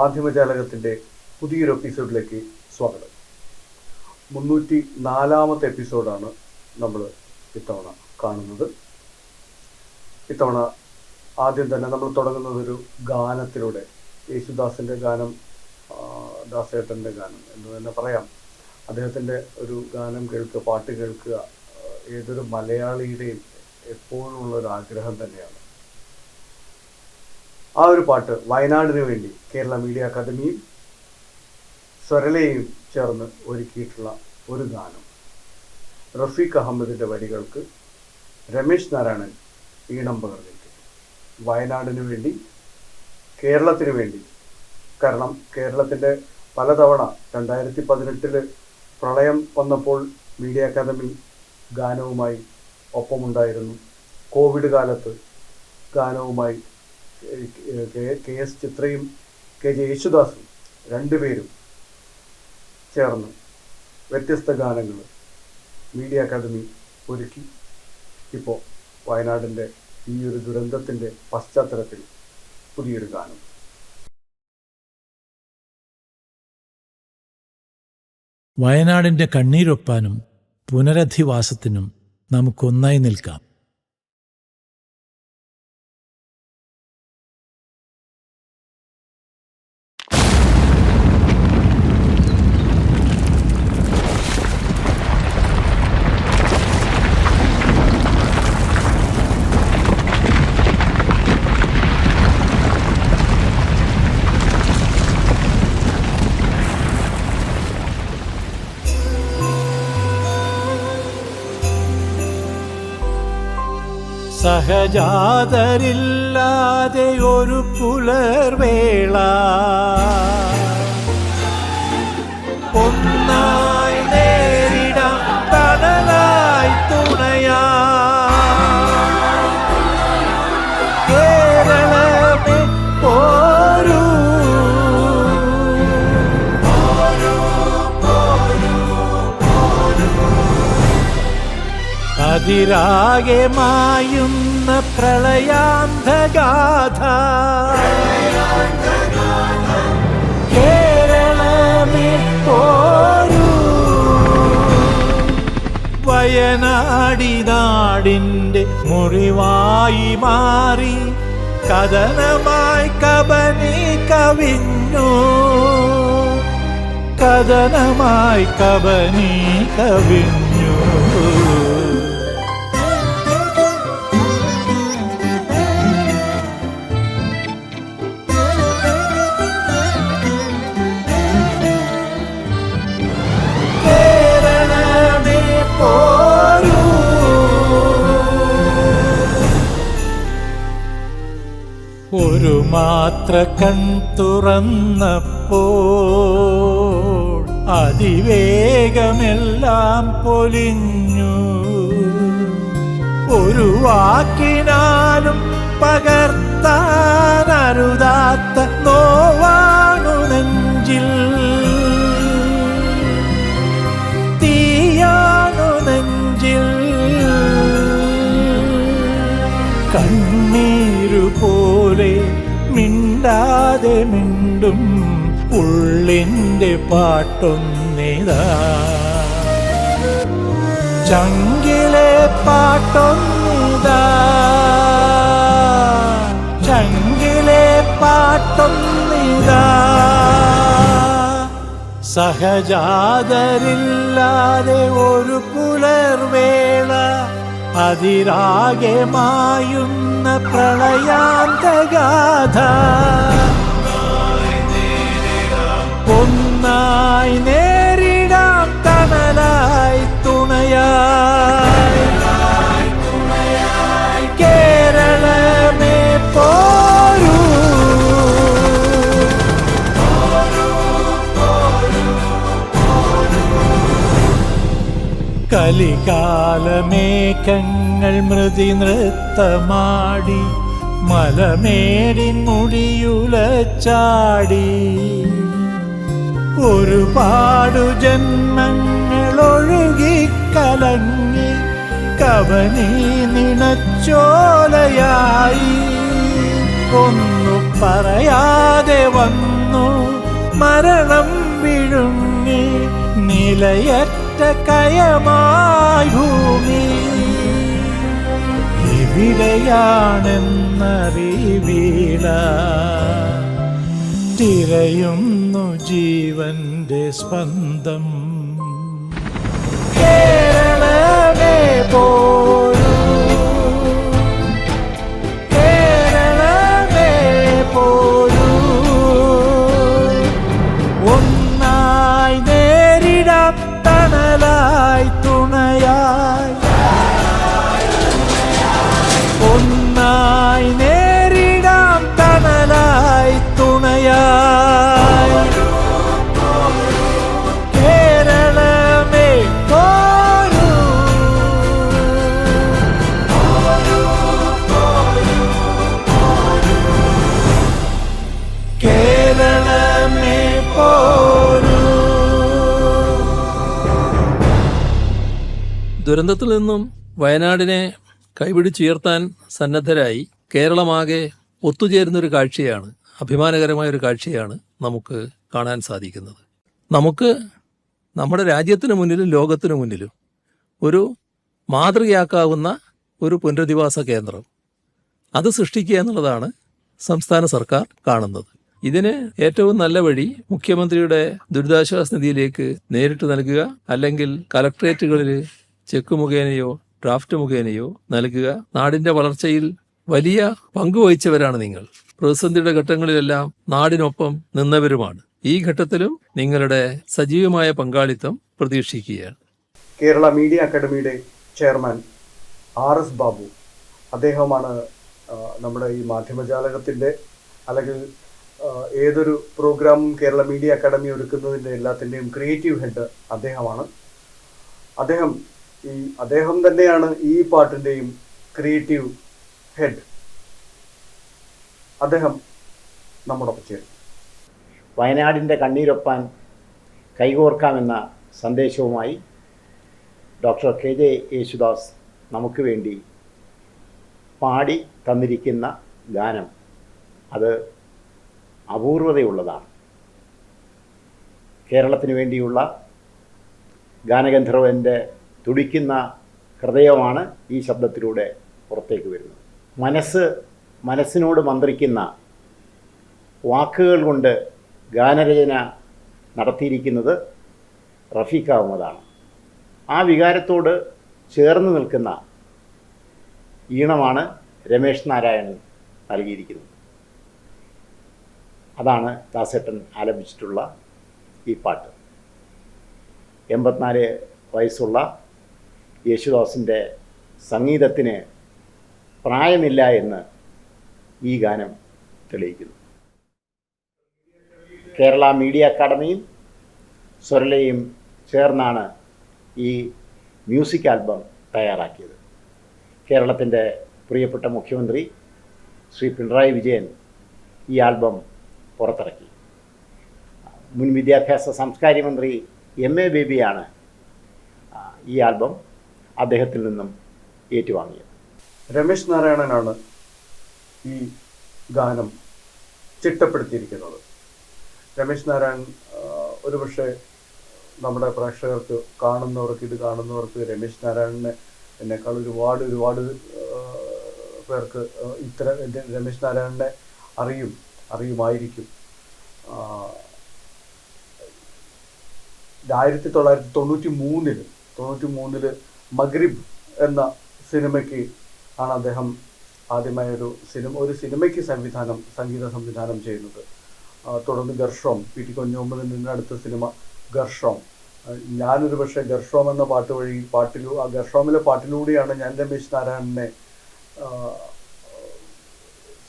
മാധ്യമജാലകത്തിന്റെ പുതിയൊരു എപ്പിസോഡിലേക്ക് സ്വാഗതം. മുന്നൂറ്റി നാലാമത്തെ എപ്പിസോഡാണ് നമ്മൾ ഇത്തവണ കാണുന്നത്. ഇത്തവണ ആദ്യം തന്നെ നമ്മൾ തുടങ്ങുന്നത് ഒരു ഗാനത്തിലൂടെ. യേശുദാസിന്റെ ഗാനം ദാസേട്ടന്റെ ഗാനം എന്ന് തന്നെ പറയാം. അദ്ദേഹത്തിന്റെ ഒരു ഗാനം കേൾക്കുക പാട്ട് കേൾക്കുക ഏതൊരു മലയാളിയുടെയും എപ്പോഴും ഉള്ള ഒരു ആഗ്രഹം തന്നെയാണ്. ആ ഒരു പാട്ട് വയനാടിന് വേണ്ടി കേരള മീഡിയ അക്കാദമിയും സ്വരലയും ചേർന്ന് ഒരുക്കിയിട്ടുള്ള ഒരു ഗാനം. റഫീഖ് അഹമ്മദിന്റെ വരികൾക്ക് രമേശ് നാരായണൻ ഈണം പകർന്നിരിക്കും വയനാടിന് വേണ്ടി കേരളത്തിന് വേണ്ടി. കാരണം കേരളത്തിന്റെ പലതവണ രണ്ടായിരത്തി പതിനെട്ടിൽ പ്രളയം വന്നപ്പോൾ മീഡിയ അക്കാദമി ഗാനവുമായി ഒപ്പമുണ്ടായിരുന്നു. കോവിഡ് കാലത്ത് ഗാനവുമായി കെ- എസ് ചിത്രയും കെ ജെ യേശുദാസും രണ്ടുപേരും ചേർന്ന് വ്യത്യസ്ത ഗാനങ്ങൾ മീഡിയ അക്കാദമി ഒരുക്കി. ഇപ്പോൾ വയനാടിന്റെ ഈ ഒരു ദുരന്തത്തിന്റെ പശ്ചാത്തലത്തിൽ പുതിയൊരു ഗാനം. വയനാടിന്റെ കണ്ണീരൊപ്പാനും പുനരധിവാസത്തിനും നമുക്കൊന്നായി നിൽക്കാം. സഹജാതരില്ലാതെ ഒരു പുലർവേള. അതിരാകെ മായുന്ന പ്രളയാന്ധഗാഥ. കേരളമേ മുറിവായി മാറി കഥനമായി കബനി കവിഞ്ഞു. കഥനമായി കബനി കവിഞ്ഞു. ഒരു മാത്ര കൺ തുറന്നപ്പോൾ അതിവേഗമെല്ലാം പൊലിഞ്ഞു. ഒരു വാക്കിനാലും പകർത്താനരുതാത്ത നോവാണു നെഞ്ചിൽ. മിണ്ടാതെ മിണ്ടും ഉള്ളിന്റെ പാട്ടൊന്നിതാ. ചങ്കിലെ പാട്ടൊന്നിതാ. ചങ്കിലെ പാട്ടൊന്നിതാ. സഹജാതരില്ലാതെ ഒരു പുലർവേള അതിരാകെ മായുന്ന പ്രളയാന്തഗാഥ. ഒന്നായി നേരിടാം തണലായി തുണയായി. കേരളമേ പോരൂ. കലികാലമേഘങ്ങൾ മൃതി നൃത്തമാടി മലമേടിൻ മുടിയുലച്ചാടി. ഒരുപാടു ജന്മങ്ങൾ ഒഴുകിക്കലങ്ങി കവനി നിണച്ചോലയായി. ഒന്നു പറയാതെ വന്നു മരണം വിഴുങ്ങി നിലയറ്റ കയമായി ഭൂമി. എവിടെയാണെന്നറിവീല തിരയുന്നു ജീവന്റെ സ്പന്ദം. കേരളമേ പോരൂ ദുരന്തത്തിൽ നിന്നും വയനാടിനെ കൈപിടിച്ചുയർത്താൻ സന്നദ്ധരായി കേരളമാകെ ഒത്തുചേരുന്നൊരു കാഴ്ചയാണ് അഭിമാനകരമായ ഒരു കാഴ്ചയാണ് നമുക്ക് കാണാൻ സാധിക്കുന്നത്. നമുക്ക് നമ്മുടെ രാജ്യത്തിന് മുന്നിലും ലോകത്തിന് മുന്നിലും ഒരു മാതൃകയാക്കാവുന്ന ഒരു പുനരധിവാസ കേന്ദ്രം. അത് സൃഷ്ടിക്കുക എന്നുള്ളതാണ് സംസ്ഥാന സർക്കാർ കാണുന്നത്. ഇതിന് ഏറ്റവും നല്ല വഴി മുഖ്യമന്ത്രിയുടെ ദുരിതാശ്വാസ നിധിയിലേക്ക് നേരിട്ട് നൽകുക അല്ലെങ്കിൽ കലക്ട്രേറ്റുകളിൽ ചെക്ക് മുഖേനയോ ഡ്രാഫ്റ്റ് മുഖേനയോ നൽകുക. നാടിന്റെ വളർച്ചയിൽ വലിയ പങ്കുവഹിച്ചവരാണ് നിങ്ങൾ. പ്രതിസന്ധിയുടെ ഘട്ടങ്ങളിലെല്ലാം നാടിനൊപ്പം നിന്നവരുമാണ്. ഈ ഘട്ടത്തിലും നിങ്ങളുടെ സജീവമായ പങ്കാളിത്തം പ്രതീക്ഷിക്കുകയാണ്. കേരള മീഡിയ അക്കാദമിയുടെ ചെയർമാൻ ആർ എസ് ബാബു. അദ്ദേഹമാണ് നമ്മുടെ ഈ മാധ്യമജാലകത്തിന്റെ അല്ലെങ്കിൽ ഏതൊരു പ്രോഗ്രാമും കേരള മീഡിയ അക്കാദമി ഒരുക്കുന്നതിന്റെ എല്ലാത്തിന്റെയും ക്രിയേറ്റീവ് ഹെഡ് അദ്ദേഹമാണ്. അദ്ദേഹം ഈ അദ്ദേഹം തന്നെയാണ് ഈ പാട്ടിന്റെയും ക്രിയേറ്റീവ് ഹെഡ് അദ്ദേഹം നമ്മോടൊപ്പം ചേരും. വയനാടിന്റെ കണ്ണീരൊപ്പാൻ കൈകോർക്കാമെന്ന സന്ദേശവുമായി ഡോക്ടർ കെ ജെ യേശുദാസ് നമുക്ക് വേണ്ടി പാടി തന്നിരിക്കുന്ന ഗാനം അത് അപൂർവതയുള്ളതാണ്. കേരളത്തിന് വേണ്ടിയുള്ള ഗാനഗന്ധർവന്റെ തുടിക്കുന്ന ഹൃദയമാണ് ഈ ശബ്ദത്തിലൂടെ പുറത്തേക്ക് വരുന്നത്. മനസ്സ് മനസ്സിനോട് മന്ത്രിക്കുന്ന വാക്കുകൾ കൊണ്ട് ഗാനരചന നടത്തിയിരിക്കുന്നത് റഫീഖ് അഹമ്മദാണ്. ആ വികാരത്തോട് ചേർന്ന് നിൽക്കുന്ന ഈണമാണ് രമേഷ് നാരായണൻ നൽകിയിരിക്കുന്നത്. അതാണ് ദാസേട്ടൻ ആലപിച്ചിട്ടുള്ള ഈ പാട്ട്. എൺപത്തിനാല് വയസ്സുള്ള യേശുദാസിന്റെ സംഗീതത്തിന് പ്രായമില്ല എന്ന് ഈ ഗാനം തെളിയിക്കുന്നു. കേരള മീഡിയ അക്കാദമിയും സ്വരലയും ചേർന്നാണ് ഈ മ്യൂസിക് ആൽബം തയ്യാറാക്കിയത്. കേരളത്തിന്റെ പ്രിയപ്പെട്ട മുഖ്യമന്ത്രി ശ്രീ പിണറായി വിജയൻ ഈ ആൽബം പുറത്തിറക്കി. മുൻ വിദ്യാഭ്യാസ സാംസ്കാരിക മന്ത്രി എം എ ബേബിയാണ് ഈ ആൽബം അദ്ദേഹത്തിൽ നിന്നും ഏറ്റുവാങ്ങിയത്. രമേശ് നാരായണനാണ് ഈ ഗാനം ചിട്ടപ്പെടുത്തിയിരിക്കുന്നത്. രമേശ് നാരായണൻ ഒരുപക്ഷെ നമ്മുടെ പ്രേക്ഷകർക്ക് കാണുന്നവർക്ക് ഇത് കാണുന്നവർക്ക് രമേശ് നാരായണനെ എന്നെക്കാൾ ഒരുപാട് ഒരുപാട് പേർക്ക് ഇത്ര രമേശ് നാരായണനെ അറിയും അറിയുമായിരിക്കും. ആയിരത്തി തൊള്ളായിരത്തി തൊണ്ണൂറ്റി മൂന്നിൽ തൊണ്ണൂറ്റി മൂന്നിൽ മഗ്രിബ് എന്ന സിനിമയ്ക്ക് ആണ് അദ്ദേഹം ആദ്യമായ ഒരു സിനിമ ഒരു സിനിമയ്ക്ക് സംവിധാനം സംഗീത സംവിധാനം ചെയ്യുന്നത്. തുടർന്ന് ഗർഷോം പി ടി കുഞ്ഞുമുമ്പിൽ നിന്ന് അടുത്ത സിനിമ ഗർഷോം ആ, ഞാനൊരു പക്ഷേ ഗർഷോം എന്ന പാട്ട് വഴി പാട്ടിലൂ ആ ഗർഷോമിലെ പാട്ടിലൂടെയാണ് ഞാൻ രമേശ് നാരായണനെ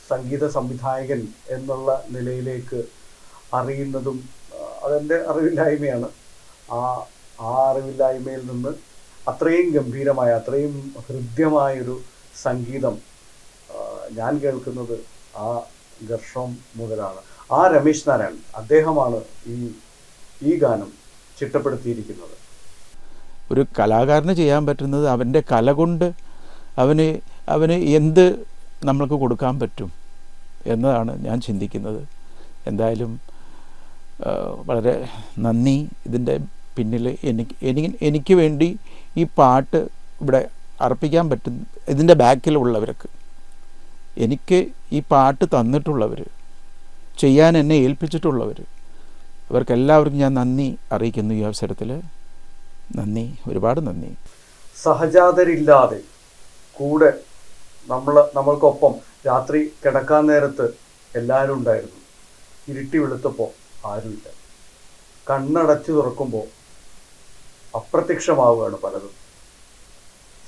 സംഗീത സംവിധായകൻ എന്നുള്ള നിലയിലേക്ക് അറിയുന്നതും അതെന്റെ അറിവില്ലായ്മയാണ്. ആ ആ അറിവില്ലായ്മയിൽ നിന്ന് അത്രയും ഗംഭീരമായ അത്രയും ഹൃദ്യമായൊരു സംഗീതം ഞാൻ കേൾക്കുന്നത് ആ ഘർഷം മുതലാണ്. ആ രമേശ് നാരായൺ അദ്ദേഹമാണ് ഈ ഈ ഗാനം ചിട്ടപ്പെടുത്തിയിരിക്കുന്നത്. ഒരു കലാകാരന് ചെയ്യാൻ പറ്റുന്നത് അവന്റെ കല കൊണ്ട് അവന് അവന് എന്ത് നമ്മൾക്ക് കൊടുക്കാൻ പറ്റും എന്നതാണ് ഞാൻ ചിന്തിക്കുന്നത്. എന്തായാലും വളരെ നന്ദി. ഇതിന്റെ പിന്നിൽ എനിക്ക് എനിക്ക് എനിക്ക് വേണ്ടി ഈ പാട്ട് ഇവിടെ അർപ്പിക്കാൻ പറ്റും ഇതിന്റെ ബാക്കിലുള്ളവർക്ക് എനിക്ക് ഈ പാട്ട് തന്നിട്ടുള്ളവർ ചെയ്യാൻ എന്നെ ഏൽപ്പിച്ചിട്ടുള്ളവർ അവർക്കെല്ലാവർക്കും ഞാൻ നന്ദി അറിയിക്കുന്നു ഈ അവസരത്തിൽ. നന്ദി ഒരുപാട് നന്ദി. സഹജാതരില്ലാതെ കൂടെ നമ്മൾ നമ്മൾക്കൊപ്പം രാത്രി കിടക്കാൻ നേരത്ത് എല്ലാവരും ഉണ്ടായിരുന്നു. ഇരുട്ടി വെളുത്തപ്പോൾ ആരുമില്ല. കണ്ണടച്ചു തുറക്കുമ്പോൾ അപ്രത്യക്ഷമാവുകയാണ് പലതും.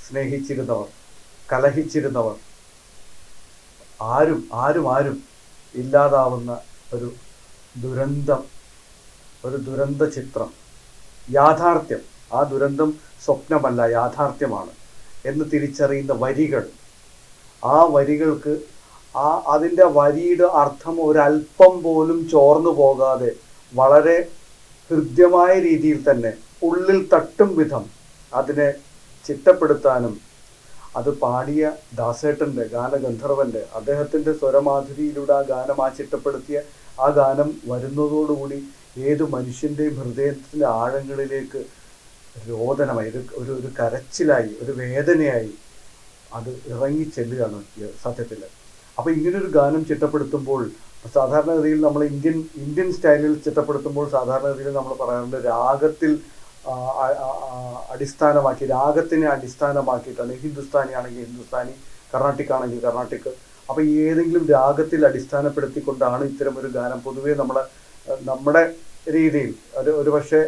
സ്നേഹിച്ചിരുന്നവർ കലഹിച്ചിരുന്നവർ ആരും ആരും ആരും ഇല്ലാതാവുന്ന ഒരു ദുരന്തം ഒരു ദുരന്ത ചിത്രം. യാഥാർത്ഥ്യം. ആ ദുരന്തം സ്വപ്നമല്ല യാഥാർത്ഥ്യമാണ് എന്ന് തിരിച്ചറിയുന്ന വരികൾ. ആ വരികൾക്ക് ആ അതിന്റെ വരിയുടെ അർത്ഥം ഒരല്പം പോലും ചോർന്നു പോകാതെ വളരെ ഹൃദ്യമായ രീതിയിൽ തന്നെ ഉള്ളിൽ തട്ടും വിധം അതിനെ ചിട്ടപ്പെടുത്താനും അത് പാടിയ ദാസേട്ടന്റെ ഗാനഗന്ധർവന്റെ അദ്ദേഹത്തിന്റെ സ്വരമാധുരിയിലൂടെ ആ ഗാനം ആ ചിട്ടപ്പെടുത്തിയ ആ ഗാനം വരുന്നതോടുകൂടി ഏത് മനുഷ്യന്റെയും ഹൃദയത്തിന്റെ ആഴങ്ങളിലേക്ക് രോദനമായി ഒരു ഒരു ഒരു കരച്ചിലായി ഒരു വേദനയായി അത് ഇറങ്ങി ചെല്ലുകയാണ് സത്യത്തിൽ. അപ്പോൾ ഇങ്ങനൊരു ഗാനം ചിട്ടപ്പെടുത്തുമ്പോൾ സാധാരണഗതിയിൽ നമ്മൾ ഇന്ത്യൻ ഇന്ത്യൻ സ്റ്റൈലിൽ ചിട്ടപ്പെടുത്തുമ്പോൾ സാധാരണഗതിയിൽ നമ്മൾ പറയാറുണ്ട് രാഗത്തിൽ അടിസ്ഥാനമാക്കി രാഗത്തിനെ അടിസ്ഥാനമാക്കിയിട്ടാണ് ഹിന്ദുസ്ഥാനി ആണെങ്കിൽ ഹിന്ദുസ്ഥാനി കർണാട്ടിക്. ആണെങ്കിൽ കർണാട്ടിക് അപ്പോൾ ഏതെങ്കിലും രാഗത്തിൽ അടിസ്ഥാനപ്പെടുത്തിക്കൊണ്ടാണ് ഇത്തരം ഒരു ഗാനം പൊതുവേ നമ്മളെ നമ്മുടെ രീതിയിൽ ഒരു ഒരു പക്ഷേ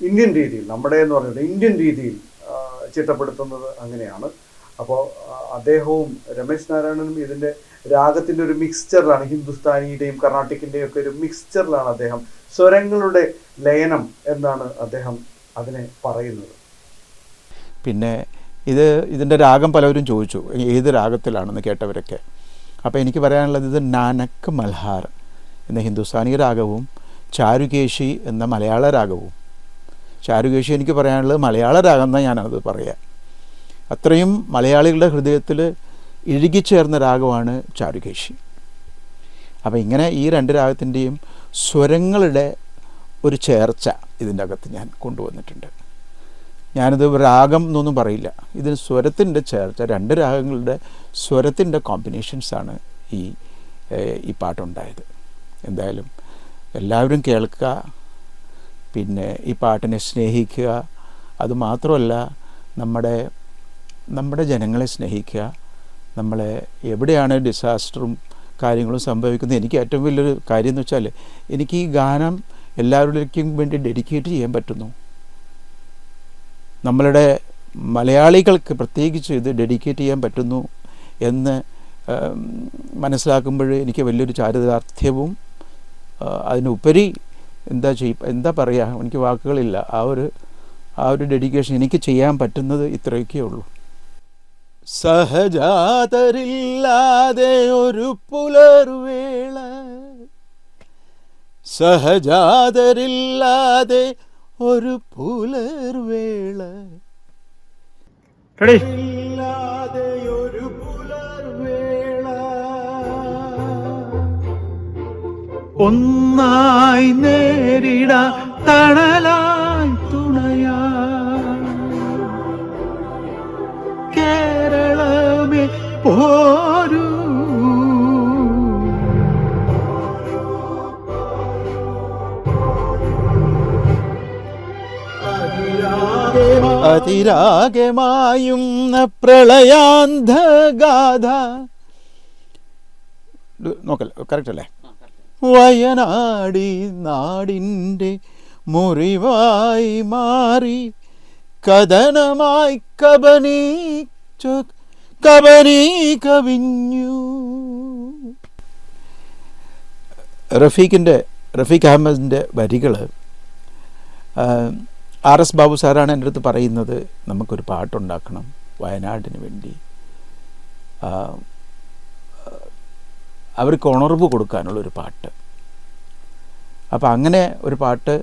ഇന്ത്യൻ രീതിയിൽ നമ്മുടെ എന്ന് പറയുന്നത് ഇന്ത്യൻ രീതിയിൽ ചിട്ടപ്പെടുത്തുന്നത് അങ്ങനെയാണ്. അപ്പോൾ അദ്ദേഹവും രമേശ് നാരായണനും ഇതിന്റെ രാഗത്തിന്റെ ഒരു മിക്സ്ചറിലാണ് ഹിന്ദുസ്ഥാനിയുടെയും കർണാട്ടിക്കിന്റെയും ഒക്കെ ഒരു മിക്സ്ചറിലാണ് അദ്ദേഹം സ്വരങ്ങളുടെ ലയനം എന്നാണ് അദ്ദേഹം അതിനെ പറയുന്നത്. പിന്നെ ഇത് ഇതിന്റെ രാഗം പലവരും ചോദിച്ചു ഏത് രാഗത്തിലാണെന്ന് കേട്ടവരൊക്കെ? അപ്പോൾ എനിക്ക് പറയാനുള്ളത് ഇത് നാനക് മൽഹാർ എന്ന ഹിന്ദുസ്ഥാനി രാഗവും ചാരുകേശി എന്ന മലയാള രാഗവും. ചാരുകേശി എനിക്ക് പറയാനുള്ളത് മലയാള രാഗം എന്നാണ് ഞാനത് പറയാം. അത്രയും മലയാളികളുടെ ഹൃദയത്തിൽ ഇഴുകിച്ചേർന്ന രാഗമാണ് ചാരുകേശി. അപ്പോൾ ഇങ്ങനെ ഈ രണ്ട് രാഗത്തിന്റെയും സ്വരങ്ങളുടെ ഒരു ചേർച്ച ഇതിന്റെ അകത്ത് ഞാൻ കൊണ്ടുവന്നിട്ടുണ്ട്. ഞാനിത് രാഗം എന്നൊന്നും പറയില്ല. ഇതിന് സ്വരത്തിന്റെ ചേർച്ച രണ്ട് രാഗങ്ങളുടെ സ്വരത്തിന്റെ കോമ്പിനേഷൻസാണ് ഈ ഈ പാട്ടുണ്ടായത്. എന്തായാലും എല്ലാവരും കേൾക്കുക പിന്നെ ഈ പാട്ടിനെ സ്നേഹിക്കുക അതുമാത്രമല്ല നമ്മുടെ നമ്മുടെ ജനങ്ങളെ സ്നേഹിക്കുക നമ്മളെ എവിടെയാണ് ഡിസാസ്റ്ററും കാര്യങ്ങളും സംഭവിക്കുന്നത്. എനിക്ക് ഏറ്റവും വലിയൊരു കാര്യം എന്ന് വെച്ചാൽ എനിക്ക് ഈ ഗാനം എല്ലാവരിലേക്കും വേണ്ടി ഡെഡിക്കേറ്റ് ചെയ്യാൻ പറ്റുന്നു. നമ്മളുടെ മലയാളികൾക്ക് പ്രത്യേകിച്ച് ഇത് ഡെഡിക്കേറ്റ് ചെയ്യാൻ പറ്റുന്നു എന്ന് മനസ്സിലാക്കുമ്പോൾ എനിക്ക് വലിയൊരു ചാരിതാർത്ഥ്യവും അതിനുപരി എന്താ ചെയ്യും എന്താ പറയുക എനിക്ക് വാക്കുകളില്ല. ആ ഒരു ആ ഒരു ഡെഡിക്കേഷൻ എനിക്ക് ചെയ്യാൻ പറ്റുന്നത് ഇത്രയൊക്കെ ഉള്ളൂ. സഹജാതരില്ലാതെ ഒരു പുലർവേള സഹജാതരില്ലാതെ ഒരു പുലർവേള. ഒരു പുലർവേള. ഒന്നായി നേരിട തണലായി തുണയാ. കേരളമേ പോരൂ അതിരാഗമായുന്ന പ്രളയാന്ധഗാഥ. നോക്കല്ലേ കറക്റ്റ് അല്ലേ? വയനാടി നാടിന്റെ മുറിവായി മാറി. കഥനമായി കബനി കബനി കവിഞ്ഞു റഫീഖിന്റെ റഫീഖ് അഹമ്മദിന്റെ വരികൾ ആർ എസ് ബാബു സാറാണ് എന്റെ അടുത്ത് പറയുന്നത് നമുക്കൊരു പാട്ടുണ്ടാക്കണം വയനാടിന് വേണ്ടി. അവർക്ക് ഉണർവ് കൊടുക്കാനുള്ളൊരു പാട്ട്. അപ്പോൾ അങ്ങനെ ഒരു പാട്ട്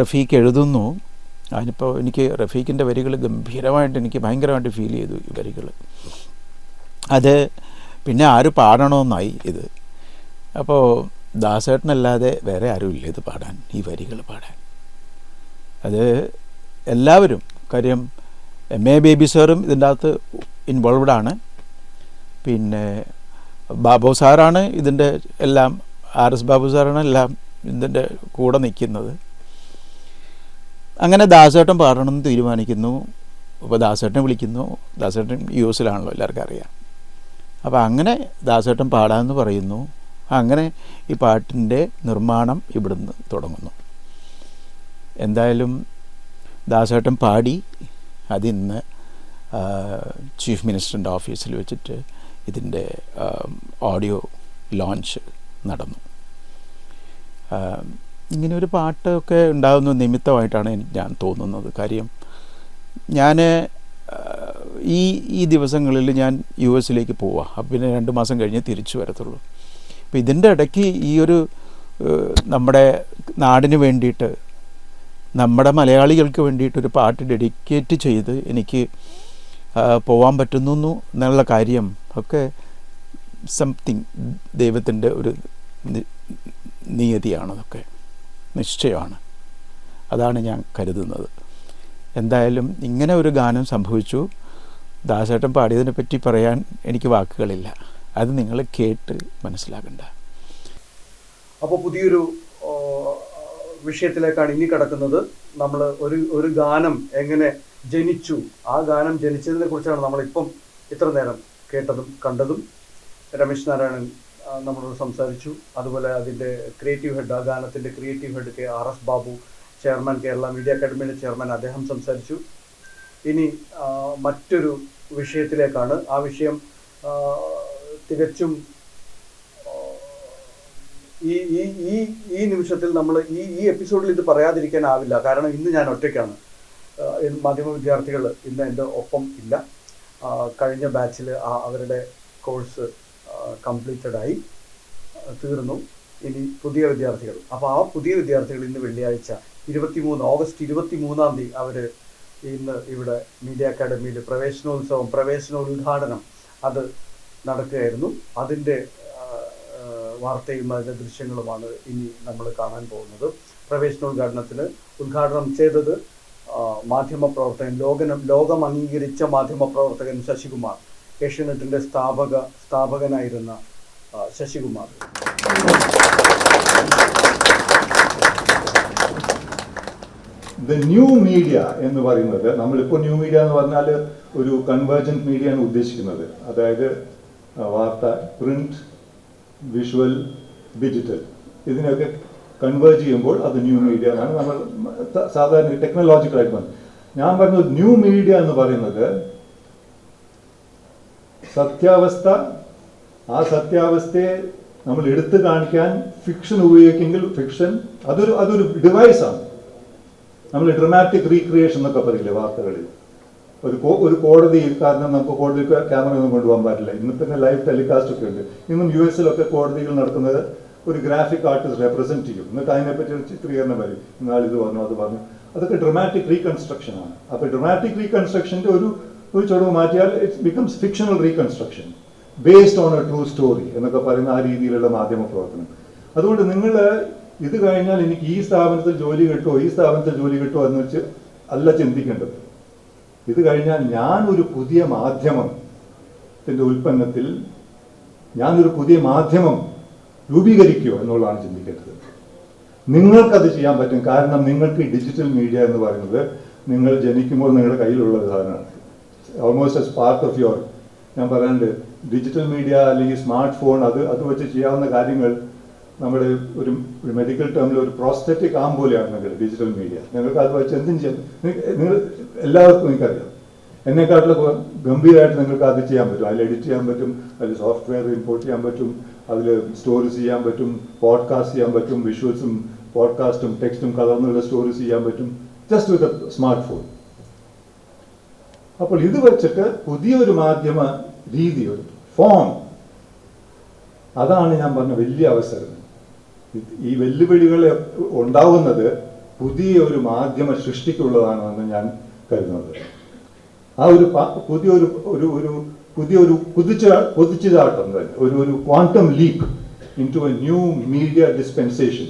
റഫീഖ് എഴുതുന്നു. അതിനിപ്പോൾ എനിക്ക് റഫീഖിന്റെ വരികൾ ഗംഭീരമായിട്ട് എനിക്ക് ഭയങ്കരമായിട്ട് ഫീൽ ചെയ്തു ഈ വരികൾ. അത് പിന്നെ ആര് പാടണമെന്നായി ഇത്. അപ്പോൾ ദാസേട്ടനല്ലാതെ വേറെ ആരുമില്ല ഇത് പാടാൻ ഈ വരികൾ പാടാൻ. അത് എല്ലാവരും കാര്യം എം എ ബേബി സാറും ഇതിന്റെ അകത്ത് ആണ്. പിന്നെ ബാബു സാറാണ് ഇതിന്റെ എല്ലാം ആർ എസ് ബാബു സാറാണ് എല്ലാം ഇതിന്റെ കൂടെ നിൽക്കുന്നത്. അങ്ങനെ ദാസേട്ടൻ പാടണമെന്ന് തീരുമാനിക്കുന്നു. അപ്പോൾ ദാസേട്ടനെ വിളിക്കുന്നു. ദാസേട്ടൻ യു എസിലാണല്ലോ എല്ലാവർക്കും അറിയാം. അപ്പോൾ അങ്ങനെ ദാസേട്ടൻ പാടാമെന്ന് പറയുന്നു. അങ്ങനെ ഈ പാട്ടിന്റെ നിർമ്മാണം ഇവിടുന്ന് തുടങ്ങുന്നു. എന്തായാലും ദാസേട്ടൻ പാടി. അതിന്ന് ചീഫ് മിനിസ്റ്ററിന്റെ ഓഫീസിൽ വെച്ചിട്ട് ഇതിന്റെ ഓഡിയോ ലോഞ്ച് നടന്നു. ഇങ്ങനെ ഒരു പാട്ടൊക്കെ ഉണ്ടാകുന്ന നിമിത്തമായിട്ടാണ് ഞാൻ തോന്നുന്നത്. കാര്യം ഞാൻ ഈ ഈ ദിവസങ്ങളിൽ ഞാൻ യു എസിലേക്ക് പോവാം. അപ്പം പിന്നെ രണ്ട് മാസം കഴിഞ്ഞ് തിരിച്ചു വരത്തുള്ളൂ. അപ്പോൾ ഇതിന്റെ ഇടയ്ക്ക് ഈ ഒരു നമ്മുടെ നാടിന് വേണ്ടിയിട്ട് നമ്മുടെ മലയാളികൾക്ക് വേണ്ടിയിട്ടൊരു പാട്ട് ഡെഡിക്കേറ്റ് ചെയ്ത് എനിക്ക് പോവാൻ പറ്റുന്നു എന്നുള്ള കാര്യം ഒക്കെ സംതിങ് ദൈവത്തിന്റെ ഒരു നിയതിയാണതൊക്കെ നിശ്ചയമാണ്. അതാണ് ഞാൻ കരുതുന്നത്. എന്തായാലും ഇങ്ങനെ ഒരു ഗാനം സംഭവിച്ചു. ദാസേട്ടൻ പാടിയതിനെ പറ്റി പറയാൻ എനിക്ക് വാക്കുകളില്ല. അത് നിങ്ങൾ കേട്ട് മനസ്സിലാക്കണ്ട. അപ്പോൾ പുതിയൊരു വിഷയത്തിലേക്കാണ് ഇനി കിടക്കുന്നത്. നമ്മൾ ഒരു ഒരു ഗാനം എങ്ങനെ ജനിച്ചു ആ ഗാനം ജനിച്ചതിനെ കുറിച്ചാണ് നമ്മളിപ്പം ഇത്ര നേരം കേട്ടതും കണ്ടതും. രമേശ് നാരായണൻ നമ്മളോട് സംസാരിച്ചു. അതുപോലെ അതിന്റെ ക്രിയേറ്റീവ് ഹെഡ് ആ ഗാനത്തിന്റെ creative head K R S Babu chairman Kerala media അക്കാദമിയുടെ ചെയർമാൻ അദ്ദേഹം സംസാരിച്ചു. ഇനി മറ്റൊരു വിഷയത്തിലേക്കാണ്. ആ വിഷയം തികച്ചും ഈ ഈ ഈ ഈ നിമിഷത്തിൽ നമ്മൾ ഈ ഈ എപ്പിസോഡിൽ ഇത് പറയാതിരിക്കാനാവില്ല. കാരണം ഇന്ന് ഞാൻ ഒറ്റയ്ക്കാണ്. മാധ്യമ വിദ്യാർത്ഥികൾ ഇന്ന് എന്റെ ഒപ്പം ഇല്ല. കഴിഞ്ഞ ബാച്ചിൽ അവരുടെ കോഴ്സ് കംപ്ലീറ്റഡ് ആയി തീർന്നു. ഇനി പുതിയ വിദ്യാർത്ഥികൾ. അപ്പോൾ ആ പുതിയ വിദ്യാർത്ഥികൾ ഇന്ന് വെള്ളിയാഴ്ച ഇരുപത്തിമൂന്ന് ഓഗസ്റ്റ് ഇരുപത്തി മൂന്നാം തീയതി അവർ ഇന്ന് ഇവിടെ മീഡിയ അക്കാഡമിയിൽ പ്രവേശനോത്സവം പ്രവേശനോദ്ഘാടനം അത് നടക്കുകയായിരുന്നു. അതിന്റെ വാർത്തയും അതിന്റെ ദൃശ്യങ്ങളുമാണ് ഇനി നമ്മൾ കാണാൻ പോകുന്നത്. പ്രവേശനോദ്ഘാടനത്തിന് ഉദ്ഘാടനം ചെയ്തത് മാധ്യമ മാധ്യമപ്രവർത്തകൻ ലോകനം ലോകം അംഗീകരിച്ച മാധ്യമപ്രവർത്തകൻ ശശികുമാർ. ഏഷ്യനെറ്റിന്റെ സ്ഥാപക സ്ഥാപകനായിരുന്ന ശശികുമാർ. ദ ന്യൂ മീഡിയ എന്ന് പറയുന്നത് നമ്മളിപ്പോൾ ന്യൂ മീഡിയ എന്ന് പറഞ്ഞാൽ ഒരു കൺവേർജന്റ് മീഡിയ ആണ് ഉദ്ദേശിക്കുന്നത്. അതായത് വാർത്ത പ്രിന്റ് വിഷ്വൽ ഡിജിറ്റൽ ഇതിനൊക്കെ കൺവേർജ് ചെയ്യുമ്പോൾ അത് ന്യൂ മീഡിയ എന്നാണ് നമ്മൾ സാധാരണ ടെക്നോളജിക്കലായിട്ട് വന്നത്. ഞാൻ പറഞ്ഞത് ന്യൂ മീഡിയ എന്ന് പറയുന്നത് സത്യാവസ്ഥ ആ സത്യാവസ്ഥയെ നമ്മൾ എടുത്തു കാണിക്കാൻ ഫിക്ഷൻ ഉപയോഗിക്കുമെങ്കിൽ ഫിക്ഷൻ അതൊരു അതൊരു ഡിവൈസാണ് നമ്മൾ ഡ്രമാറ്റിക് റീക്രിയേഷൻ എന്നൊക്കെ പറയില്ലേ വാർത്തകളിൽ. ഒരു ഒരു കോടതിയിൽ കാരണം നമുക്ക് കോടതി ക്യാമറ ഒന്നും കൊണ്ടുപോകാൻ പറ്റില്ല ഇന്ന് തന്നെ ലൈവ് ടെലികാസ്റ്റ് ഒക്കെ ഉണ്ട്. ഇന്നും യു എസിലൊക്കെ കോടതികൾ നടത്തുന്നത് ഒരു ഗ്രാഫിക് ആർട്ടിസ്റ്റ് റെപ്രസെന്റ് ചെയ്യും. എന്നിട്ട് അതിനെപ്പറ്റി ഒരു ചിത്രീകരണം വരും. ഇത് പറഞ്ഞു അത് പറഞ്ഞു അതൊക്കെ ഡ്രമാറ്റിക് റീകൺസ്ട്രക്ഷൻ ആണ്. അപ്പോൾ ഡ്രമാറ്റിക് റീകൺസ്ട്രക്ഷന്റെ ഒരു ഒരു ചുവട് മാറ്റിയാൽ it's becomes fictional reconstruction based on a true story എന്നൊക്കെ പറയുന്ന ആ രീതിയിലുള്ള മാധ്യമ പ്രവർത്തനം. അതുകൊണ്ട് നിങ്ങൾ ഇത് കഴിഞ്ഞാൽ എനിക്ക് ഈ സ്ഥാപനത്തിൽ ജോലി കിട്ടുമോ ഈ സ്ഥാപനത്തിൽ ജോലി കിട്ടുമോ എന്ന് വെച്ച് അല്ല ചിന്തിക്കേണ്ടത്. ഇത് കഴിഞ്ഞാൽ ഞാൻ ഒരു പുതിയ മാധ്യമത്തിന്റെ ഉൽപ്പന്നത്തിൽ ഞാനൊരു പുതിയ മാധ്യമം രൂപീകരിക്കുക എന്നുള്ളതാണ് ചിന്തിക്കേണ്ടത്. നിങ്ങൾക്കത് ചെയ്യാൻ പറ്റും. കാരണം നിങ്ങൾക്ക് ഡിജിറ്റൽ മീഡിയ എന്ന് പറയുന്നത് നിങ്ങൾ ജനിക്കുമ്പോൾ നിങ്ങളുടെ കയ്യിലുള്ള സാധനമാണ്. Almost as part of your ഞാൻ പറയാനുണ്ട് ഡിജിറ്റൽ മീഡിയ അല്ലെങ്കിൽ സ്മാർട്ട് ഫോൺ അത് അത് വെച്ച് ചെയ്യാവുന്ന കാര്യങ്ങൾ നമ്മുടെ ഒരു ഒരു മെഡിക്കൽ ടേമിൽ ഒരു പ്രോസ്തറ്റിക് ആം പോലെയാണ് നിങ്ങളുടെ ഡിജിറ്റൽ മീഡിയ നിങ്ങൾക്ക് അത് വെച്ച് എന്തും ചെയ്യാം. നിങ്ങൾ എല്ലാവർക്കും എനിക്കറിയാം എന്നെക്കാട്ടിലൊക്കെ ഗംഭീരമായിട്ട് നിങ്ങൾക്ക് അത് ചെയ്യാൻ പറ്റും. അതിൽ എഡിറ്റ് ചെയ്യാൻ പറ്റും അതിൽ സോഫ്റ്റ്വെയർ ഇമ്പോർട്ട് ചെയ്യാൻ പറ്റും അതിൽ സ്റ്റോറീസ് ചെയ്യാൻ പറ്റും പോഡ്കാസ്റ്റ് ചെയ്യാൻ പറ്റും വിഷ്വൽസും പോഡ്കാസ്റ്റും ടെക്സ്റ്റും കലർന്നുള്ള സ്റ്റോറീസ് ചെയ്യാൻ പറ്റും just with a smart phone അപ്പോൾ ഇത് വെച്ചിട്ട് പുതിയൊരു മാധ്യമ രീതി ഒരു ഫോം അതാണ് ഞാൻ പറഞ്ഞ വലിയ അവസരം. ഈ വെല്ലുവിളികൾ ഉണ്ടാവുന്നത് പുതിയ ഒരു മാധ്യമ സൃഷ്ടിക്കുള്ളതാണെന്ന് ഞാൻ കരുതുന്നത്. ആ ഒരു പുതിയൊരു ഒരു ഒരു പുതിയൊരു കുതിച്ച കുതിച്ചുചാട്ടം തന്നെ ഒരു ഒരു quantum leap into a new media dispensation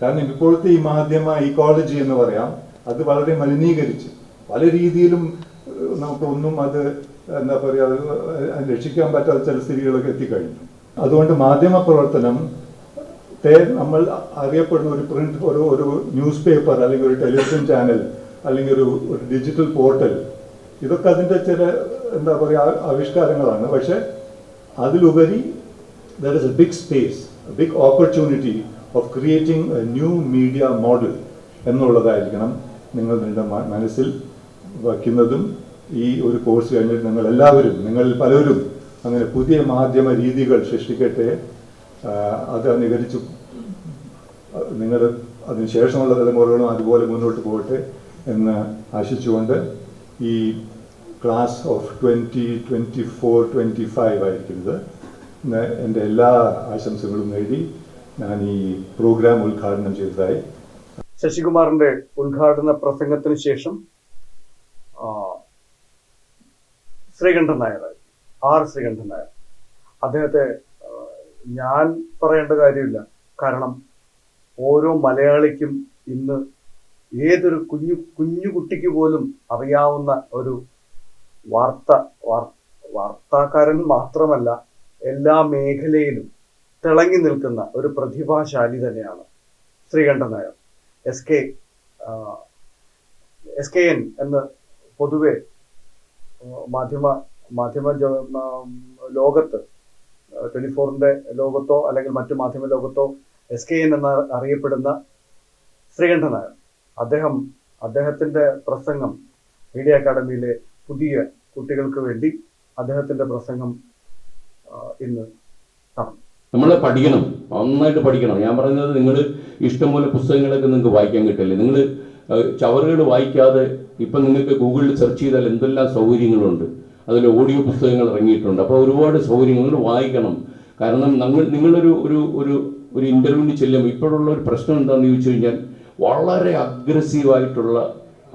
കാരണം ഇപ്പോഴത്തെ ഈ മാധ്യമ ഇക്കോളജി എന്ന് പറയാം അത് വളരെ മലിനീകരിച്ച് പല രീതിയിലും നമുക്കൊന്നും അത് എന്താ പറയുക രക്ഷിക്കാൻ പറ്റാത്ത ചില സ്ഥിതികളൊക്കെ എത്തിക്കഴിഞ്ഞു. അതുകൊണ്ട് മാധ്യമ പ്രവർത്തനം ത്തെ നമ്മൾ അറിയപ്പെടുന്ന ഒരു പ്രിന്റ് ഒരു ഒരു ന്യൂസ് പേപ്പർ അല്ലെങ്കിൽ ഒരു ടെലിവിഷൻ ചാനൽ അല്ലെങ്കിൽ ഒരു ഒരു ഡിജിറ്റൽ പോർട്ടൽ ഇതൊക്കെ അതിന്റെ ചില എന്താ പറയുക ആവിഷ്കാരങ്ങളാണ്. പക്ഷെ അതിലുപരി there is a big space big opportunity of creating a new media model എന്നുള്ളതായിരിക്കണം നിങ്ങൾ നിങ്ങളുടെ മനസ്സിൽ വയ്ക്കുന്നതും ഈ ഒരു കോഴ്സ് കഴിഞ്ഞിട്ട് നിങ്ങൾ എല്ലാവരും നിങ്ങൾ പലരും അങ്ങനെ പുതിയ മാധ്യമ രീതികൾ സൃഷ്ടിക്കട്ടെ അത് അനുകരിച്ചു നിങ്ങൾ അതിനുശേഷമുള്ള തലമുറകളും അതുപോലെ മുന്നോട്ട് പോകട്ടെ എന്ന് ആശിച്ചുകൊണ്ട് ഈ class of twenty twenty four twenty five ആയിരിക്കുന്നത് എന്റെ എല്ലാ ആശംസകളും നേടി ഞാൻ ഈ പ്രോഗ്രാം ഉദ്ഘാടനം ചെയ്തതായി. ശശികുമാറിന്റെ ഉദ്ഘാടന പ്രസംഗത്തിന് ശേഷം ശ്രീകണ്ഠൻ നായർ ആർ ശ്രീകണ്ഠൻ നായർ. അദ്ദേഹത്തെ ഞാൻ പറയേണ്ട കാര്യമില്ല. കാരണം ഓരോ മലയാളിക്കും ഇന്ന് ഏതൊരു കുഞ്ഞു കുഞ്ഞു കുട്ടിക്ക് പോലും അറിയാവുന്ന ഒരു വാർത്ത വാർത്താകാരൻ മാത്രമല്ല എല്ലാ മേഖലയിലും തിളങ്ങി നിൽക്കുന്ന ഒരു പ്രതിഭാശാലി തന്നെയാണ് Sreekandan Nair. S K S K N എന്ന് പൊതുവെ മാധ്യമ മാധ്യമ ലോകത്ത് ട്വന്റി ഫോറിന്റെ ലോകത്തോ അല്ലെങ്കിൽ മറ്റു മാധ്യമ ലോകത്തോ എസ് കെ എൻ എന്ന് അറിയപ്പെടുന്ന ശ്രീകണ്ഠൻ നായർ. അദ്ദേഹം അദ്ദേഹത്തിന്റെ പ്രസംഗം മീഡിയ അക്കാദമിയിലെ പുതിയ കുട്ടികൾക്ക് വേണ്ടി അദ്ദേഹത്തിന്റെ പ്രസംഗം ഇന്ന് നമ്മൾ പഠിക്കണം. നന്നായിട്ട് പഠിക്കണം. ഞാൻ പറയുന്നത് നിങ്ങൾ ഇഷ്ടംപോലെ പുസ്തകങ്ങളൊക്കെ നിങ്ങൾക്ക് വായിക്കാൻ കിട്ടില്ലേ? നിങ്ങൾ ചവറുകൾ വായിക്കാതെ ഇപ്പം നിങ്ങൾക്ക് ഗൂഗിളിൽ സെർച്ച് ചെയ്താൽ എന്തെല്ലാം സൗകര്യങ്ങളുണ്ട്? അതിൽ ഓഡിയോ പുസ്തകങ്ങൾ ഇറങ്ങിയിട്ടുണ്ട്. അപ്പോൾ ഒരുപാട് സൗകര്യങ്ങൾ വായിക്കണം. കാരണം നിങ്ങൾ നിങ്ങളൊരു ഒരു ഒരു ഒരു ഇന്റർവ്യൂവിന് ചെല്ലുമ്പോൾ ഇപ്പോഴുള്ള ഒരു പ്രശ്നം എന്താണെന്ന് ചോദിച്ചു കഴിഞ്ഞാൽ വളരെ അഗ്രസീവായിട്ടുള്ള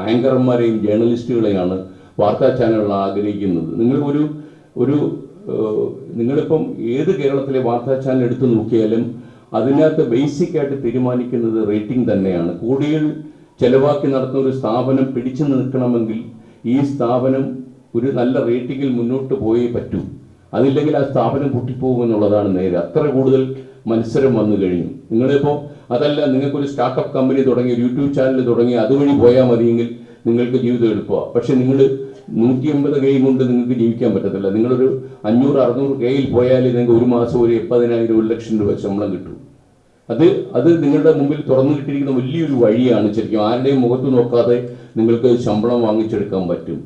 ആങ്കർമാരെയും ജേർണലിസ്റ്റുകളെയാണ് വാർത്താ ചാനലുകൾ ആഗ്രഹിക്കുന്നത്. നിങ്ങൾ ഒരു ഒരു നിങ്ങളിപ്പം ഏത് കേരളത്തിലെ വാർത്താ ചാനൽ എടുത്തു നോക്കിയാലും അതിനകത്ത് ബേസിക്കായിട്ട് തീരുമാനിക്കുന്നത് റേറ്റിംഗ് തന്നെയാണ്. കൂടുതൽ ചെലവാക്കി നടത്തുന്ന ഒരു സ്ഥാപനം പിടിച്ചു നിൽക്കണമെങ്കിൽ ഈ സ്ഥാപനം ഒരു നല്ല റേറ്റിംഗിൽ മുന്നോട്ട് പോയേ പറ്റൂ. അതില്ലെങ്കിൽ ആ സ്ഥാപനം പൊട്ടിപ്പോകും എന്നുള്ളതാണ് നേരെ. അത്ര കൂടുതൽ മത്സരം വന്നു കഴിഞ്ഞു. നിങ്ങളിപ്പോൾ അതല്ല നിങ്ങൾക്കൊരു സ്റ്റാർട്ടപ്പ് കമ്പനി തുടങ്ങി ഒരു യൂട്യൂബ് ചാനൽ തുടങ്ങി അതുവഴി പോയാൽ മതിയെങ്കിൽ നിങ്ങൾക്ക് ജീവിതം എളുപ്പമാണ് പക്ഷെ നിങ്ങൾ നൂറ്റി അമ്പത് കൈ കൊണ്ട് നിങ്ങൾക്ക് ജീവിക്കാൻ പറ്റത്തില്ല. നിങ്ങളൊരു അഞ്ഞൂറ് അറുന്നൂറ് കൈയിൽ പോയാൽ നിങ്ങൾക്ക് ഒരു മാസം ഒരു എൺപതിനായിരം ഒരു ലക്ഷം രൂപ ശമ്പളം കിട്ടും. അത് അത് നിങ്ങളുടെ മുമ്പിൽ തുറന്നു കിട്ടിയിരിക്കുന്ന വലിയൊരു വഴിയാണ് ശരിക്കും. ആരുടെയും മുഖത്ത് നോക്കാതെ നിങ്ങൾക്ക് ശമ്പളം വാങ്ങിച്ചെടുക്കാൻ പറ്റും.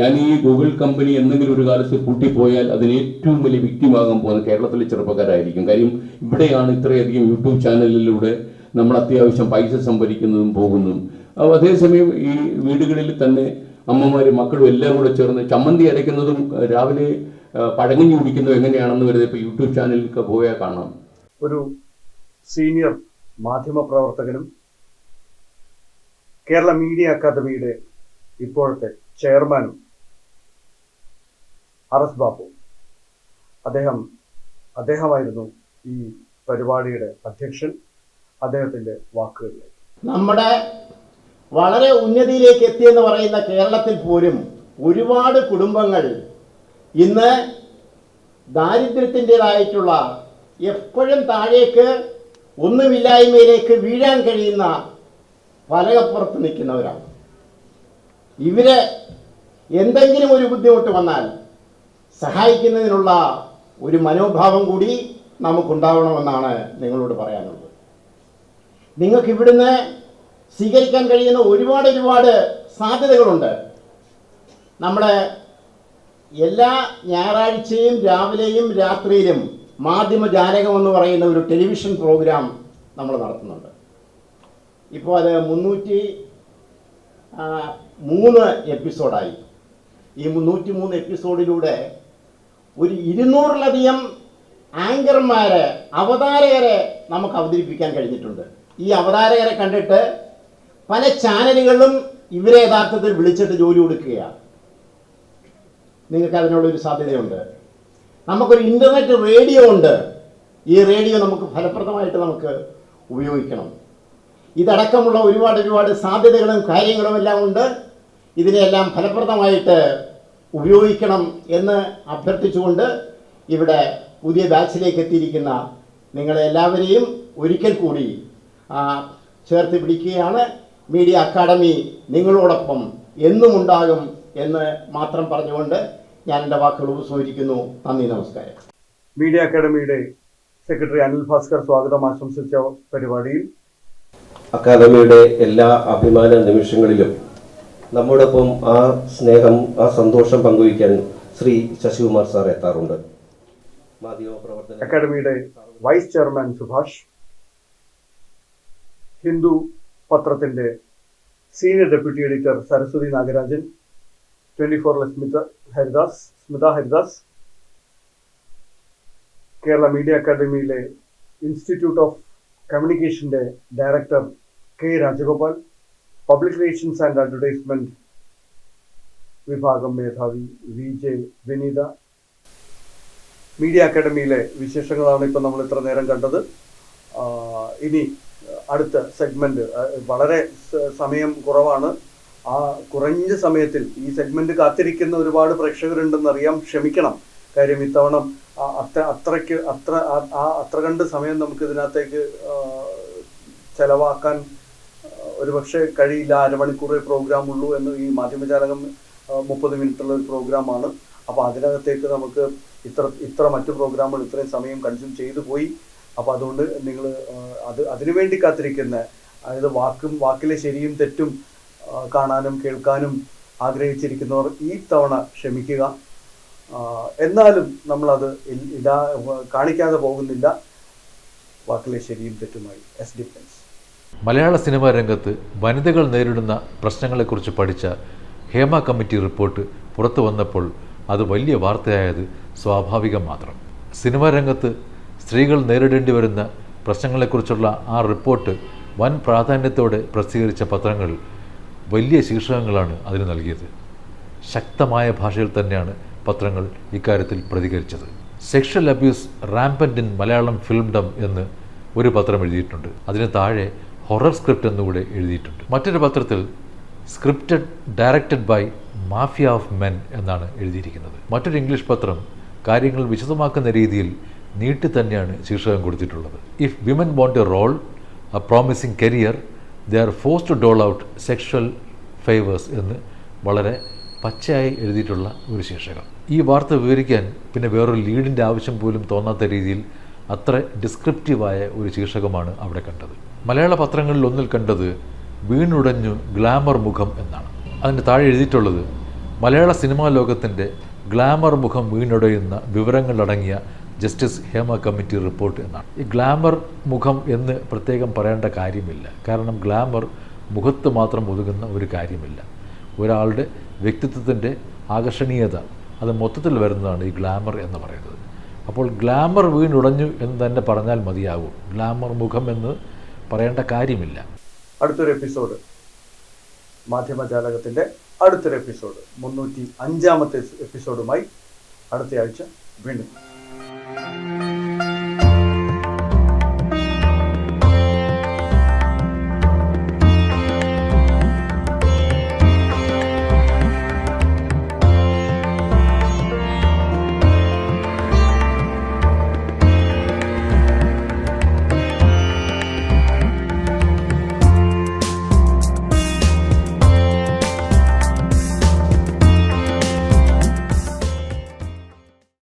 ഞാൻ ഈ ഗൂഗിൾ കമ്പനി എന്തെങ്കിലും ഒരു കാലത്ത് പൂട്ടിപ്പോയാൽ അതിന് ഏറ്റവും വലിയ വിക്റ്റിമാകാൻ പോകുന്ന കേരളത്തിലെ ചെറുപ്പക്കാരായിരിക്കും. കാര്യം ഇവിടെയാണ് ഇത്രയധികം യൂട്യൂബ് ചാനലിലൂടെ നമ്മൾ അത്യാവശ്യം പൈസ സംഭരിക്കുന്നതും പോകുന്നതും. അപ്പോൾ അതേസമയം ഈ വീടുകളിൽ തന്നെ അമ്മമാരും മക്കളും എല്ലാം കൂടെ ചേർന്ന് ചമ്മന്തി അരയ്ക്കുന്നതും രാവിലെ പഴങ്ങഞ്ഞു കുടിക്കുന്നതും എങ്ങനെയാണെന്ന് വരുന്നത് ഇപ്പോൾ യൂട്യൂബ് ചാനലിലൊക്കെ പോയാൽ കാണാം. ഒരു സീനിയർ മാധ്യമ പ്രവർത്തകനും കേരള മീഡിയ അക്കാദമിയുടെ ഇപ്പോഴത്തെ ചെയർമാനും ആർ എസ് ബാബു അദ്ദേഹം അദ്ദേഹമായിരുന്നു ഈ പരിപാടിയുടെ അധ്യക്ഷൻ. അദ്ദേഹത്തിന്റെ വാക്കുകളിലേക്ക് നമ്മുടെ വളരെ ഉന്നതിയിലേക്ക് എത്തിയെന്ന് പറയുന്ന കേരളത്തിൽ പോലും ഒരുപാട് കുടുംബങ്ങൾ ഇന്ന് ദാരിദ്ര്യത്തിന്റെതായിട്ടുള്ള എപ്പോഴും താഴേക്ക് ഒന്നുമില്ലായ്മയിലേക്ക് വീഴാൻ കഴിയുന്ന പലകപ്പുറത്ത് നിൽക്കുന്നവരാണ്. ഇവർ എന്തെങ്കിലും ഒരു ബുദ്ധിമുട്ട് വന്നാൽ സഹായിക്കുന്നതിനുള്ള ഒരു മനോഭാവം കൂടി നമുക്കുണ്ടാവണമെന്നാണ് നിങ്ങളോട് പറയാനുള്ളത്. നിങ്ങൾക്ക് ഇവിടുന്ന് സ്വീകരിക്കാൻ കഴിയുന്ന ഒരുപാട് ഒരുപാട് സാധ്യതകളുണ്ട്. നമ്മുടെ എല്ലാ ഞായറാഴ്ചയും രാവിലെയും രാത്രിയിലും മാധ്യമജാലകം എന്ന് പറയുന്ന ഒരു ടെലിവിഷൻ പ്രോഗ്രാം നമ്മൾ നടത്തുന്നുണ്ട്. ഇപ്പോൾ അത് മുന്നൂറ്റി മൂന്ന് എപ്പിസോഡായി. ഈ മുന്നൂറ്റി മൂന്ന് എപ്പിസോഡിലൂടെ ഒരു ഇരുന്നൂറിലധികം ആങ്കർമാരെ അവതാരകരെ നമുക്ക് അവതരിപ്പിക്കാൻ കഴിഞ്ഞിട്ടുണ്ട്. ഈ അവതാരകരെ കണ്ടിട്ട് പല ചാനലുകളും ഇവരെ യഥാർത്ഥത്തിൽ വിളിച്ചിട്ട് ജോലി കൊടുക്കുകയാണ്. നിങ്ങൾക്ക് അതിനുള്ളൊരു സാധ്യതയുണ്ട്. നമുക്കൊരു ഇന്റർനെറ്റ് റേഡിയോ ഉണ്ട്. ഈ റേഡിയോ നമുക്ക് ഫലപ്രദമായിട്ട് നമുക്ക് ഉപയോഗിക്കണം. ഇതടക്കമുള്ള ഒരുപാട് ഒരുപാട് സാധ്യതകളും കാര്യങ്ങളും എല്ലാം ഉണ്ട്. ഇതിനെയെല്ലാം ഫലപ്രദമായിട്ട് ഉപയോഗിക്കണം എന്ന് അഭ്യർത്ഥിച്ചുകൊണ്ട് ഇവിടെ പുതിയ ബാച്ചിലേക്ക് എത്തിയിരിക്കുന്ന നിങ്ങളെ എല്ലാവരെയും ഒരിക്കൽ കൂടി ചേർത്ത് പിടിക്കുകയാണ്. മീഡിയ അക്കാഡമി നിങ്ങളോടൊപ്പം എന്നും ഉണ്ടാകും എന്ന് മാത്രം പറഞ്ഞുകൊണ്ട് ഞാൻ എന്റെ വാക്കുകൾ ഉപസംഹരിക്കുന്നു. നന്ദി നമസ്കാരം. മീഡിയ അക്കാഡമിയുടെ സെക്രട്ടറി അനിൽ ഭാസ്കർ സ്വാഗതം ആശംസിച്ച പരിപാടിയിൽ അക്കാദമിയുടെ എല്ലാ അഭിമാന നിമിഷങ്ങളിലും നമ്മോടൊപ്പം ആ സ്നേഹം ആ സന്തോഷം പങ്കുവയ്ക്കാൻ ശ്രീ ശശികുമാർ സാർ എത്താറുണ്ട്. മാധ്യമപ്രവർത്തന അക്കാദമിയുടെ വൈസ് ചെയർമാൻ സുഭാഷ് ഹിന്ദു പത്രത്തിന്റെ senior deputy editor Saraswathi Nagarajan twenty ഫോറിലെ Smitha Haridas Smitha Haridas Kerala media അക്കാദമിയിലെ institute of കമ്മ്യൂണിക്കേഷന്റെ director K Rajagopal public relations and advertisement വിഭാഗം മേധാവി വി ജെ വിനീത മീഡിയ അക്കാഡമിയിലെ വിശേഷങ്ങളാണ് ഇപ്പം നമ്മൾ ഇത്ര നേരം കണ്ടത്. ഇനി അടുത്ത സെഗ്മെന്റ് വളരെ സമയം കുറവാണ്. ആ കുറഞ്ഞ സമയത്തിൽ ഈ സെഗ്മെന്റ് കാത്തിരിക്കുന്ന ഒരുപാട് പ്രേക്ഷകരുണ്ടെന്ന് അറിയാം ക്ഷമിക്കണം. കാര്യം ഇത്തവണ അത്ര അത്രയ്ക്ക് അത്ര ആ- അത്ര കണ്ട് സമയം നമുക്ക് ഇതിനകത്തേക്ക് ചെലവാക്കാൻ ഒരുപക്ഷെ കഴിയില്ല അരമണിക്കൂറേ പ്രോഗ്രാം ഉള്ളൂ എന്ന് ഈ മാധ്യമചാലകം മുപ്പത് മിനിറ്റുള്ള ഒരു പ്രോഗ്രാമാണ് അപ്പോൾ അതിനകത്തേക്ക് നമുക്ക് ഇത്ര ഇത്ര മറ്റു പ്രോഗ്രാമുകൾ ഇത്രയും സമയം കൺസ്യൂം ചെയ്തു പോയി. അപ്പോൾ അതുകൊണ്ട് നിങ്ങൾ അത് അതിനുവേണ്ടി കാത്തിരിക്കുന്ന അതായത് വാക്കും വാക്കിലെ ശരിയും തെറ്റും കാണാനും കേൾക്കാനും ആഗ്രഹിച്ചിരിക്കുന്നവർ ഈ തവണ ക്ഷമിക്കുക. എന്നാലും നമ്മളത് ഇതാ കാണിക്കാതെ പോകുന്നില്ല. വാക്കിലെ ശരിയും തെറ്റുമായി. എസ് ഡിഫൻസ് മലയാള സിനിമാ രംഗത്ത് വനിതകൾ നേരിടുന്ന പ്രശ്നങ്ങളെക്കുറിച്ച് പഠിച്ച ഹേമ കമ്മിറ്റി റിപ്പോർട്ട് പുറത്തു വന്നപ്പോൾ അത് വലിയ വാർത്തയായത് സ്വാഭാവികം മാത്രം. സിനിമാ രംഗത്ത് സ്ത്രീകൾ നേരിടേണ്ടി വരുന്ന പ്രശ്നങ്ങളെക്കുറിച്ചുള്ള ആ റിപ്പോർട്ട് വൻ പ്രാധാന്യത്തോടെ പ്രസിദ്ധീകരിച്ച പത്രങ്ങൾ വലിയ ശീർഷകങ്ങളാണ് അതിന് നൽകിയത്. ശക്തമായ ഭാഷയിൽ തന്നെയാണ് പത്രങ്ങൾ ഇക്കാര്യത്തിൽ പ്രതികരിച്ചത്. Sexual abuse rampant in Malayalam filmdom എന്ന് ഒരു പത്രം എഴുതിയിട്ടുണ്ട്. അതിന് താഴെ ഹൊറർ സ്ക്രിപ്റ്റ് എന്നുകൂടെ എഴുതിയിട്ടുണ്ട്. മറ്റൊരു പത്രത്തിൽ scripted directed by mafia of men എന്നാണ് എഴുതിയിരിക്കുന്നത്. മറ്റൊരു ഇംഗ്ലീഷ് പത്രം കാര്യങ്ങൾ വിശദമാക്കുന്ന രീതിയിൽ നീട്ടി തന്നെയാണ് ശീർഷകം കൊടുത്തിട്ടുള്ളത്. If women want a role a promising career they are forced to dole out sexual favours എന്ന് വളരെ പച്ചയായി എഴുതിയിട്ടുള്ള ഒരു ശീർഷകം. ഈ വാർത്ത വിവരിക്കാൻ പിന്നെ വേറൊരു ലീഡിന്റെ ആവശ്യം പോലും തോന്നാത്ത രീതിയിൽ അത്ര ഡിസ്ക്രിപ്റ്റീവായ ഒരു ശീർഷകമാണ് അവിടെ കണ്ടത്. മലയാള പത്രങ്ങളിൽ ഒന്നിൽ കണ്ടത് വീണുടഞ്ഞു ഗ്ലാമർ മുഖം എന്നാണ്. അതിന്റെ താഴെ എഴുതിയിട്ടുള്ളത് മലയാള സിനിമാ ലോകത്തിന്റെ ഗ്ലാമർ മുഖം വീണുടയുന്ന വിവരങ്ങളടങ്ങിയ ജസ്റ്റിസ് ഹേമ കമ്മിറ്റി റിപ്പോർട്ട് എന്നാണ്. ഈ ഗ്ലാമർ മുഖം എന്ന് പ്രത്യേകം പറയേണ്ട കാര്യമില്ല. കാരണം ഗ്ലാമർ മുഖത്ത് മാത്രം ഒതുങ്ങുന്ന ഒരു കാര്യമില്ല. ഒരാളുടെ വ്യക്തിത്വത്തിന്റെ ആകർഷണീയത അത് മൊത്തത്തിൽ വരുന്നതാണ് ഈ ഗ്ലാമർ എന്ന് പറയുന്നത്. അപ്പോൾ ഗ്ലാമർ വീണുടഞ്ഞു എന്ന് തന്നെ പറഞ്ഞാൽ മതിയാകും. ഗ്ലാമർ മുഖം എന്ന് പറയേണ്ട കാര്യമില്ല. അടുത്തൊരു എപ്പിസോഡ്. മാധ്യമജാലകത്തിന്റെ അടുത്തൊരു എപ്പിസോഡ്. മുന്നൂറ്റി അഞ്ചാമത്തെ എപ്പിസോഡുമായി അടുത്തയാഴ്ച വീണ്ടും